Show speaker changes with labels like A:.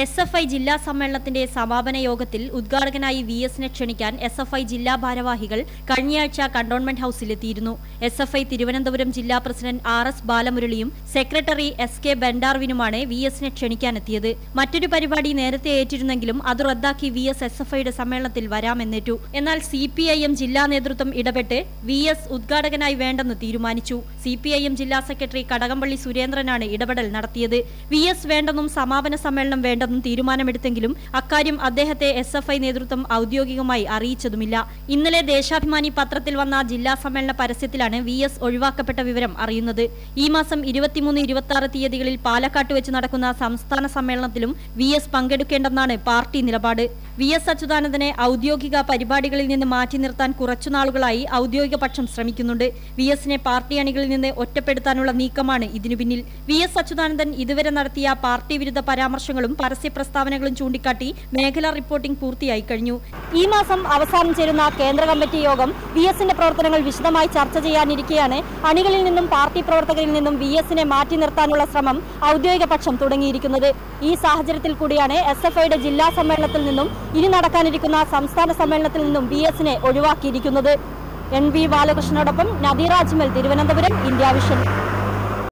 A: S F I ജില്ലാ സമ്മേളനത്തിന്റെ സമാപന യോഗത്തിൽ ഉദ്ഘാടകനായി വി എസിനെ ക്ഷണിക്കാൻ എസ് എഫ് ഐ ജില്ലാ ഭാരവാഹികൾ കഴിഞ്ഞയാഴ്ച കണ്ടോൺമെന്റ് ഹൌസിലെത്തിയിരുന്നു. എസ് എഫ് ഐ തിരുവനന്തപുരം ജില്ലാ പ്രസിഡന്റ് ആർ എസ് ബാലമുരളിയും സെക്രട്ടറി എസ് കെ ബെൻഡാർവിനുമാണ് വി എസിനെ ക്ഷണിക്കാനെത്തിയത്. മറ്റൊരു പരിപാടി നേരത്തെ ഏറ്റിരുന്നെങ്കിലും അത് റദ്ദാക്കി വി എസ് എസ് എഫ് ഐയുടെ സമ്മേളനത്തിൽ വരാമെന്നേറ്റു. എന്നാൽ സി പി ഐ എം ജില്ലാ നേതൃത്വം ഇടപെട്ട് വി എസ് ഉദ്ഘാടകനായി വേണ്ടെന്ന് തീരുമാനിച്ചു. സി പി ഐ എം ജില്ലാ സെക്രട്ടറി കടകംപള്ളി സുരേന്ദ്രനാണ് ഇടപെടൽ നടത്തിയത്. വി എസ് വേണ്ടെന്നും സമാപന സമ്മേളനം വേണ്ടെന്നും തീരുമാനമെടുത്തെങ്കിലും അക്കാര്യം അദ്ദേഹത്തെ എസ് എഫ് ഐ നേതൃത്വം ഔദ്യോഗികമായി അറിയിച്ചതുമില്ല. ഇന്നലെ ദേശാഭിമാനി പത്രത്തിൽ വന്ന ജില്ലാ സമ്മേളന പരസ്യത്തിലാണ് വി എസ് ഒഴിവാക്കപ്പെട്ട വിവരം അറിയുന്നത്. ഈ മാസം ഇരുപത്തിമൂന്ന് ഇരുപത്തി ആറ് തീയതികളിൽ പാലക്കാട്ട് വെച്ച് നടക്കുന്ന സംസ്ഥാന സമ്മേളനത്തിലും വി എസ് പങ്കെടുക്കേണ്ടെന്നാണ് പാർട്ടി നിലപാട്. വി എസ് അച്യുതാനന്ദനെ ഔദ്യോഗിക പരിപാടികളിൽ നിന്ന് മാറ്റി നിർത്താൻ കുറച്ചുനാളുകളായി ഔദ്യോഗിക പക്ഷം ശ്രമിക്കുന്നുണ്ട്. വി എസിനെ പാർട്ടി അണികളിൽ നിന്ന് ഒറ്റപ്പെടുത്താനുള്ള നീക്കമാണ് ഇതിനു പിന്നിൽ. വി എസ് അച്യുതാനന്ദൻ ഇതുവരെ നടത്തിയ പാർട്ടി വിരുദ്ധ പരാമർശങ്ങളും പരസ്യ പ്രസ്താവനകളും ചൂണ്ടിക്കാട്ടി മേഖലാ റിപ്പോർട്ടിംഗ് പൂർത്തിയായി കഴിഞ്ഞു. ഈ മാസം അവസാനം ചേരുന്ന കേന്ദ്ര കമ്മിറ്റി യോഗം വി എസിന്റെ പ്രവർത്തനങ്ങൾ വിശദമായി ചർച്ച ചെയ്യാനിരിക്കെയാണ്. അണികളിൽ നിന്നും പാർട്ടി പ്രവർത്തകരിൽ നിന്നും വി എസിനെ മാറ്റി നിർത്താനുള്ള ശ്രമം ഔദ്യോഗിക പക്ഷം തുടങ്ങിയിരിക്കുന്നത്. ഈ സാഹചര്യത്തിൽ കൂടിയാണ് എസ് എഫ് ഐയുടെ ജില്ലാ സമ്മേളനത്തിൽ നിന്നും ഇനി നടക്കാനിരിക്കുന്ന സംസ്ഥാന സമ്മേളനത്തിൽ നിന്നും വി എസിനെ ഒഴിവാക്കിയിരിക്കുന്നത്. എൻ ബാലകൃഷ്ണനോടൊപ്പം നദീറാജ്മൽ തിരുവനന്തപുരം ഇന്ത്യ വിഷൻ.